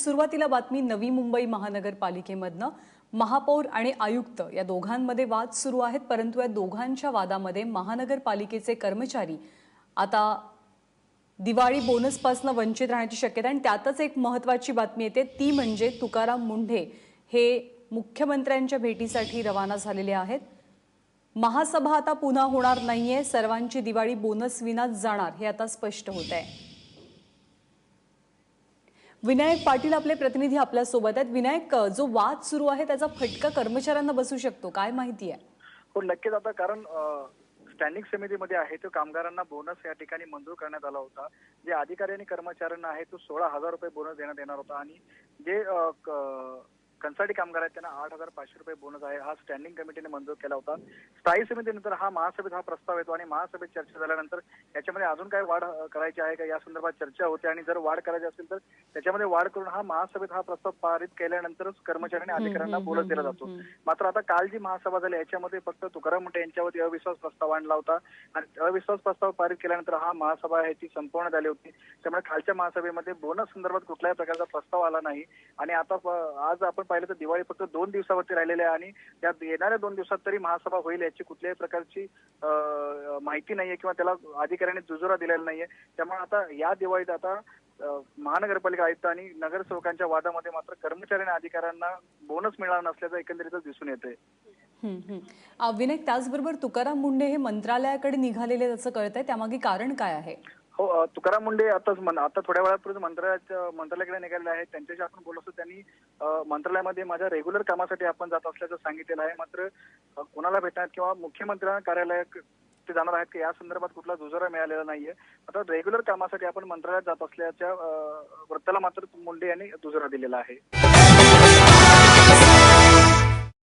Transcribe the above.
सुरुवातीला बातमी नवी मुंबई महानगरपालिकेमधनं महापौर आणि आयुक्त या दोघांमध्ये वाद सुरू आहेत परंतु या दोघांच्या वादामध्ये महानगरपालिकेचे कर्मचारी आता दिवाळी बोनसपासून वंचित राहण्याची शक्यता आणि त्यातच एक महत्वाची बातमी येते ती म्हणजे तुकाराम मुंढे हे मुख्यमंत्र्यांच्या भेटीसाठी रवाना झालेले आहेत. महासभा आता पुन्हा होणार नाहीये सर्वांची दिवाळी बोनस विनाच जाणार हे आता स्पष्ट होत आहे. विनायक पाटील आपले प्रतिनिधी आपल्यासोबत आहेत. विनायक जो वाद सुरू आहे त्याचा फटका कर्मचाऱ्यांना बसू शकतो काय माहिती आहे? हो नक्कीच आता कारण स्टँडिंग समितीमध्ये आहे तो कामगारांना बोनस या ठिकाणी मंजूर करण्यात आला होता. जे अधिकारी आणि कर्मचाऱ्यांना आहे तो सोळा हजार रुपये बोनस देण्यात येणार होता आणि जे अ, क- कंसाडी कामगार आहेत त्यांना आठ हजार पाचशे रुपये बोनस आहे. हा स्टँडिंग कमिटीने मंजूर केला होता. स्थायी समितीनंतर हा महासभेत हा प्रस्ताव येतो आणि महासभेत चर्चा झाल्यानंतर याच्यामध्ये अजून काय वाढ करायची आहे का? या संदर्भात चर्चा होते आणि जर वाढ करायची असेल तर त्याच्यामध्ये वाढ करून हा महासभेत हा प्रस्ताव पारित केल्यानंतरच कर्मचारी आणि अधिकाऱ्यांना बोनस दिला जातो. मात्र आता काल जी महासभा झाली याच्यामध्ये फक्त तुकाराम मुंडे यांच्यावरती अविश्वास प्रस्ताव आणला होता. आणि अविश्वास प्रस्ताव पारित केल्यानंतर हा महासभा आहे ती संपवण्यात आली होती. त्यामुळे खालच्या महासभेमध्ये बोनस संदर्भात कुठल्याही प्रकारचा प्रस्ताव आला नाही. आणि आता आज आपण पाहिलं तर दिवाळी फक्त दोन दिवसावरती राहिलेली आहे आणि त्या येणाऱ्या दोन दिवसात तरी महासभा होईल याची कुठल्याही प्रकारची माहिती नाहीये किंवा त्याला अधिकाऱ्यांनी दुजोरा दिलेला नाहीये. त्यामुळे आता या दिवाळीत आता महानगरपालिका आयुक्त आणि नगरसेवकांच्या वादामध्ये मात्र कर्मचारी आणि अधिकाऱ्यांना बोनस मिळाला नसल्याचं एकंदरीतच दिसून येते हम्म, विनायक त्याचबरोबर तुकाराम मुंडे हे मंत्रालयाकडे निघालेले त्याचं कळतंय. त्यामागे कारण काय आहे? हो तुकाराम मुंडे आताच आता थोड्या वेळापूर्वी मंत्रालयाच्या मंत्रालयाकडे निघालेले आहेत त्यांच्याशी आपण बोलत असतो त्यांनी मंत्रालयामध्ये माझ्या रेग्युलर कामासाठी आपण जात असल्याचं सांगितलेलं आहे. मात्र कोणाला भेटणार किंवा मुख्यमंत्र्यांना कार्यालय ते जाणार आहेत की या संदर्भात कुठला दुजोरा मिळालेला नाहीये. आता रेग्युलर कामासाठी आपण मंत्रालयात जात असल्याच्या वृत्ताला मात्र मुंडे यांनी दुजोरा दिलेला आहे.